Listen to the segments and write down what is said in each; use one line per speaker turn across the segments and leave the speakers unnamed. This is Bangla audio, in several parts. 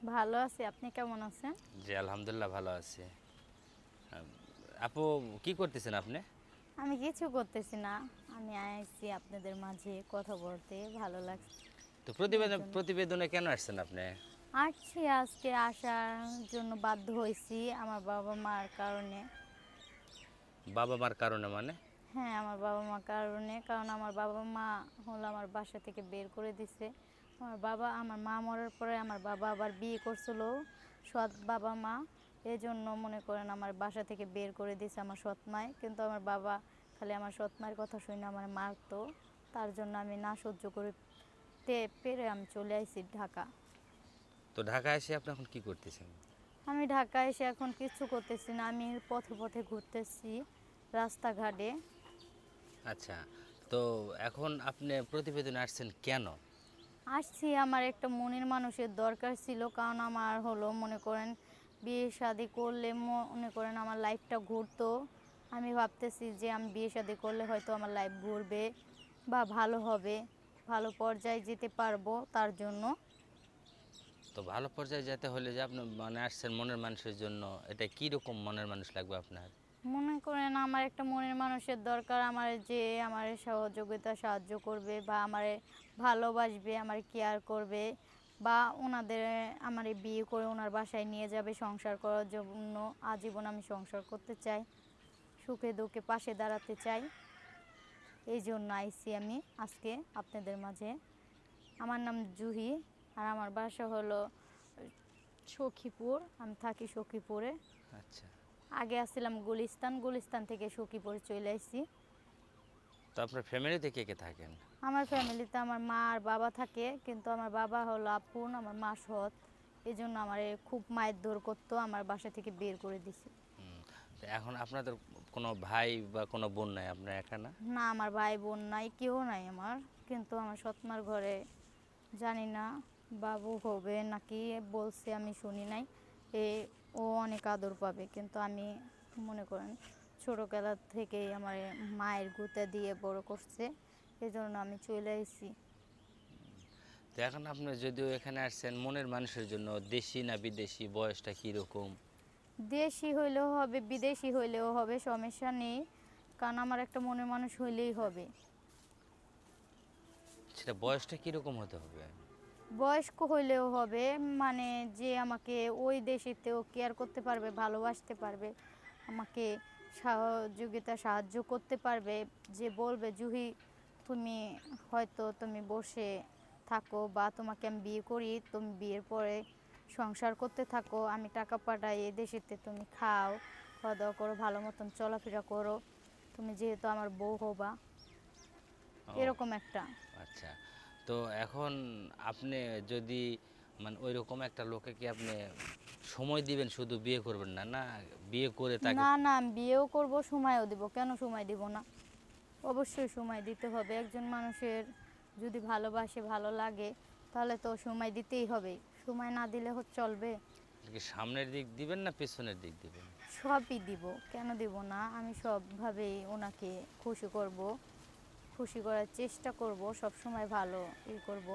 ভালো আছি আপনি কেমন আছেন?
জি আলহামদুলিল্লাহ ভালো আছি। আপু কি করতেছেন আপনি?
আমি কিছু করতেছি না আমি আইছি আপনাদের মাঝে কথা বলতে ভালো লাগছে।
তো প্রতিবেদন প্রতিবেদনে কেন আসছেন আপনি?
আসছি আজকে আসার জন্য বাধ্য হয়েছি আমার বাবা মার কারণে।
বাবা মার কারণে মানে?
হ্যাঁ আমার বাবা মার কারণে কারণ আমার বাবা মা হলো আমার বাসা থেকে বের করে দিছে। আমার বাবা আমার মা মরার পরে আমার বাবা আবার বিয়ে করছিল সৎ বাবা মা। এই জন্য মনে করেন আমার বাসা থেকে বের করে দিয়েছে আমার সৎ মায় কিন্তু আমার বাবা খালি আমার সৎ মায়ের কথা শুনে আমার মারতো। তার জন্য আমি না সহ্য করতে পেরে আমি চলে আসি ঢাকা।
তো ঢাকা এসে আপনি এখন কি করতেছেন?
আমি ঢাকা এসে এখন কিছু করতেছি না আমি পথে পথে ঘুরতেছি রাস্তাঘাটে।
আচ্ছা তো এখন আপনি প্রতিবেদনে আসছেন কেন?
আসছি, আমার একটা মনের মানুষের দরকার ছিল। কারণ আমার হলো, মনে করেন, বিয়ে শাদি করলে মনে করেন আমার লাইফটা ঘুরতো। আমি ভাবতেছি যে আমি বিয়ে শাদি করলে হয়তো আমার লাইফ ঘুরবে বা ভালো হবে। ভালো পর্যায়ে যেতে পারব তার জন্য।
তো ভালো পর্যায়ে যেতে হলে যে আপনি মানে আসছেন মনের মানুষের জন্য, এটা কি রকম মনের মানুষ লাগবে আপনার?
মনে করেন আমার একটা মনের মানুষের দরকার, আমার যে আমার সহযোগিতা সাহায্য করবে বা আমার ভালোবাসবে, আমার কেয়ার করবে বা ওনাদের, আমার বিয়ে করে ওনার বাসায় নিয়ে যাবে সংসার করার জন্য, আজীবন আমি সংসার করতে চাই, সুখে দুঃখে পাশে দাঁড়াতে চাই। এই জন্য আইসি আমি আজকে আপনাদের মাঝে। আমার নাম জুহি আর আমার বাসা হলো সখীপুর, আমি থাকি সখীপুরে।
আচ্ছা।
আগে আসছিলাম গুলিস্তান গুলিস্তান থেকে সখীপুরে চলে আসছি।
তো আপনার ফ্যামিলিতে কে কে থাকেন?
আমার ফ্যামিলিতে আমার মা আর বাবা থাকে কিন্তু আমার বাবা হলো আপন আমার মা সৎ। এই জন্য আমার খুব মায়ের দৌড় করতো আমার বাসা থেকে বের করে দিছে।
তো এখন আপনাদের কোনো ভাই বা কোনো বোন নাই আপনার একা না?
না আমার ভাই বোন নাই কেউ নাই আমার। কিন্তু আমার সৎমার ঘরে জানি না বাবু হবে নাকি বলছে আমি শুনি নাই। এ ও অনেক আদর পাবে কিন্তু আমি মনে করেন ছোটোবেলা থেকেই আমার মায়ের গুতে দিয়ে বড় করছে এই জন্য আমি চলে এসেছি
তো এখন আপনি যদিও এখানে আসছেন মনের মানুষের জন্য দেশি না বিদেশি বয়সটা কীরকম?
দেশি হইলেও হবে বিদেশি হইলেও হবে সমস্যা নেই কারণ আমার একটা মনের মানুষ হইলেই হবে।
সেটা বয়সটা কীরকম হতে হবে?
বয়স্ক হইলেও হবে মানে যে আমাকে ওই দেশেতেও কেয়ার করতে পারবে ভালোবাসতে পারবে আমাকে সহযোগিতা সাহায্য করতে পারবে যে বলবে জুহি তুমি হয়তো তুমি বসে থাকো বা তোমাকে আমি বিয়ে করি তুমি বিয়ের পরে সংসার করতে থাকো আমি টাকা পাঠাই এই দেশেতে তুমি খাও খাওয়া দাওয়া করো ভালো মতন চলাফেরা করো তুমি যেহেতু আমার বউ হবা। এরকম একটা।
আচ্ছা। তো এখন আপনি যদি মানে ওই রকম একটা লোকে কি আপনি সময় দিবেন শুধু বিয়ে করবেন না? না বিয়ে করে তাকে
না না আমি বিয়েও করব সময়ও দিব। কেন সময় দিব না? অবশ্যই সময় দিতে হবে। একজন মানুষের যদি ভালোবাসে ভালো লাগে তাহলে তো সময় দিতেই হবে। সময় না দিলে চলবে।
কি সামনের দিক দিবেন না পেছনের দিক দিবেন?
সবই দিব। কেন দিব না? আমি সবভাবেই ওনাকে খুশি করব। খুশি করার চেষ্টা করব সব সময় ভালো ই করব।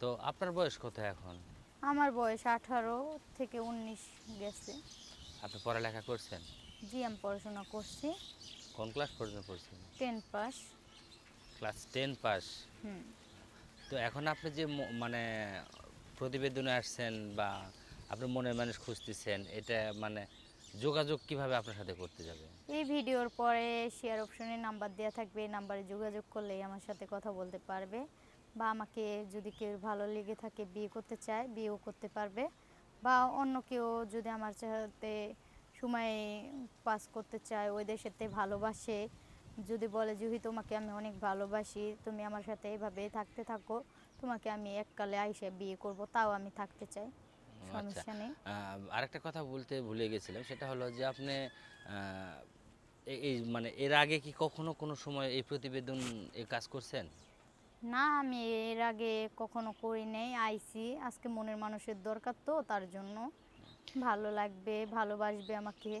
তো আপনার বয়স কত এখন?
আমার বয়স আঠারো থেকে উনিশ গেছে।
আপনি পড়ালেখা করছেন?
জি আমি পড়াশোনা করছি।
কোন ক্লাস পর্যন্ত পড়ছেন?
Ten pass.
Class ten pass.
হুম।
তো এখন আপনি যে মানে প্রতিবেদনে আসছেন বা আপনি মনের মানুষ খুঁজতেছেন এটা মানে যোগাযোগ কীভাবে আপনার সাথে করতে যাবে?
এই ভিডিওর পরে শেয়ার অপশনে নাম্বার দেওয়া থাকবে। এই নাম্বারে যোগাযোগ করলেই আমার সাথে কথা বলতে পারবে বা আমাকে যদি কেউ ভালো লেগে থাকে বিয়ে করতে চায়, বিয়েও করতে পারবে বা অন্য কেউ যদি আমার সাথে সময় পাস করতে চায়, ওই দেশেতে ভালোবাসে, যদি বলে জুহি তোমাকে আমি অনেক ভালোবাসি, তুমি আমার সাথে এভাবে থাকতে থাকো, তোমাকে আমি এককালে আইসে বিয়ে করব, তাও আমি থাকতে চাই। সমস্যা নেই।
আরেকটা কথা বলতে ভুলে গেছিলাম সেটা হলো যে আপনি এই মানে এর আগে কি কখনো কোনো সময় এই প্রতিবেদন এই কাজ করছেন?
না আমি এর আগে কখনো করি নাই আইসি আজকে মনের মানুষের দরকার তো তার জন্য। ভালো লাগবে ভালোবাসবে আমাকে।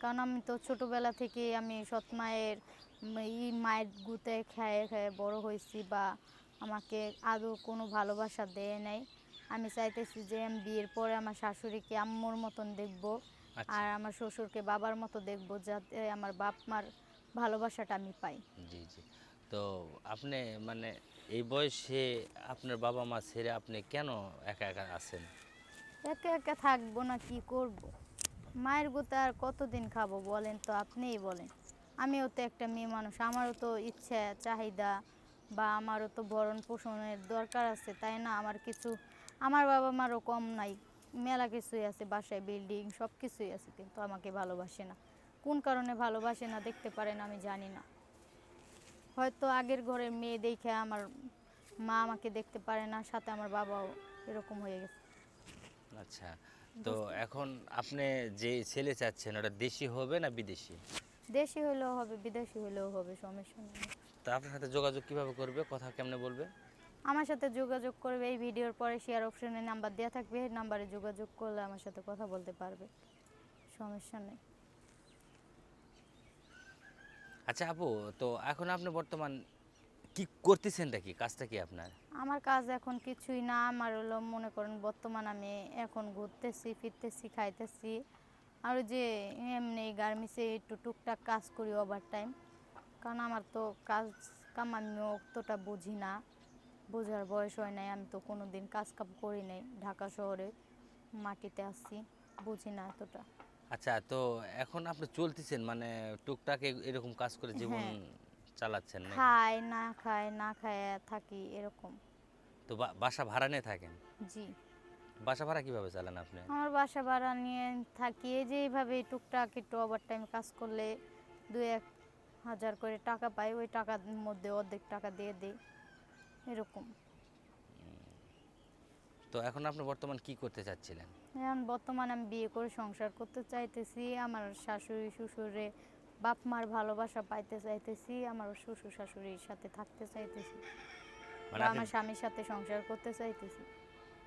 কারণ আমি তো ছোটবেলা থেকে আমি সৎ মায়ের উম, ই মায়ের গুতে খেয়ে খেয়ে বড় হয়েছি বা আমাকে আদৌ কোনো ভালোবাসা দেয় নাই। আমি চাইতেছি যে আমি বিয়ের পরে আমার শাশুড়িকে আম্মুর মতন দেখব
আচ্ছা।
আর আমার শ্বশুরকে বাবার মতো দেখব যাতে আমার বাপ মার ভালোবাসাটা আমি পাই।
জি জি। তো আপনি মানে এই বয়সে আপনার বাবা মা ছেড়ে আপনি কেন একা একা আছেন?
একা একা থাকব না কি করব? মায়ের গোতে আর কতদিন খাব বলেন তো আপনিই বলেন। আমিও তো একটা মেয়ে মানুষ আমারও তো ইচ্ছা চাহিদা বা আমারও তো ভরণ পোষণের দরকার আছে তাই না? আমার কিছু আমার বাবা মারও কম নাই। মেলা কিছুই আছে বাসায় বিল্ডিং সব কিছুই আছে কিন্তু আমাকে ভালোবাসে না। কোন কারণে ভালোবাসে না দেখতে পারেন আমি জানি না। হয়তো আগের ঘরের মেয়ে দেখে আমার মা আমাকে দেখতে পারে না সাথে আমার বাবাও এরকম হয়ে গেছে।
আচ্ছা তো এখন আপনি যে ছেলে চাচ্ছেন ওটা দেশি হবে না বিদেশি?
দেশি হলেও হবে বিদেশি হলেও হবে সমস্যা নেই।
তো আপনার সাথে যোগাযোগ কীভাবে করবে? কথা কেমনে বলবে?
আমার সাথে যোগাযোগ করবে এই ভিডিওর পরে শেয়ার অপশনে নাম্বার দেওয়া থাকবে এই নাম্বারে যোগাযোগ করলে আমার সাথে কথা বলতে পারবে। সমস্যা নেই।
আচ্ছা আপু তো এখন আপনি বর্তমান কি করতেছেনটা কি কাজটা কি আপনার?
আমার কাজ এখন কিছুই না আমার হলো মনে করেন বর্তমান আমি এখন ঘুরতেছি ফিরতেছি খাইতেছি। আর ওই যে এমনি গার্মেন্টসে একটু টুকটাক কাজ করি ওভার টাইম কারণ আমার তো কাজ কাম আমি অতটা বুঝি না। বোঝার বয়স হয় নাই আমি তো কোনো দিন কাজ কাম করি নাই ঢাকা শহরে মাটিতে আসছি বুঝি না এতটা।
আচ্ছা তো এখন আপনি চলতেছেন মানে টুকটাক এরকম কাজ করে জীবন
হ্যাঁ।
চালাচ্ছেন নাকি?
খাই না খাই না খায় থাকি এরকম।
তো বাসা ভাড়া নিয়ে থাকেন?
জি।
বাসা ভাড়া কীভাবে চালান আপনি?
আমার বাসা ভাড়া নিয়ে থাকি এই যে এইভাবে টুকটাক একটু ওভার টাইম কাজ করলে দুই এক হাজার করে টাকা পাই ওই টাকার মধ্যে অর্ধেক টাকা দিয়ে দিই। এরকম।
তো এখন আপনি বর্তমান কি করতে চাচ্ছিলেন?
এখন বর্তমানে আমি বিয়ে করে সংসার করতে চাইতেছি আমার শাশুড়ি শ্বশুরে বাপ মার ভালোবাসা পাইতে চাইতেছি আমার শ্বশুর শাশুড়ির সাথে থাকতে চাইতেছি।
মানে
আমার স্বামীর সাথে সংসার করতে চাইতেছি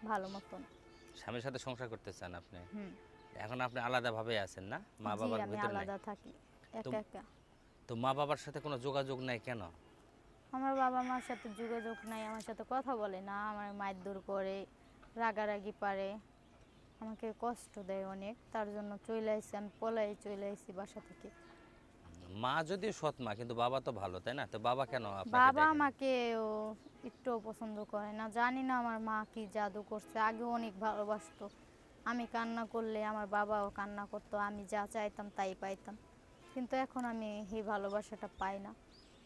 ভালো মতন।
স্বামীর সাথে সংসার করতে চান আপনি? এখন আপনি আলাদাভাবে আছেন না? মা বাবার ভিতর
আলাদা থাকি একা একা।
তো মা বাবার সাথে কোনো যোগাযোগ নাই কেন?
আমার বাবা মার সাথে যোগাযোগ নাই আমার সাথে কথা বলে না আমার মায়ের দূর করে রাগারাগি পারে আমাকে কষ্ট দেয় অনেক তার জন্য চলে আসছি আমি পলাই চলে আসছি বাসা থেকে।
মা যদি সৎ মা কিন্তু বাবা তো ভালো তাই না? তো বাবা কেন
বাবা আমাকে ও একটুও পছন্দ করে না জানি না আমার মা কি জাদু করছে আগে অনেক ভালোবাসতো। আমি কান্না করলে আমার বাবাও কান্না করতো আমি যা চাইতাম তাই পাইতাম। কিন্তু এখন আমি সেই ভালোবাসাটা পাই না।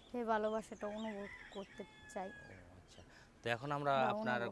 সেই ভালোবাসাটা অনুভব করতে চাই।
আচ্ছা। তো এখন আমরা আপনার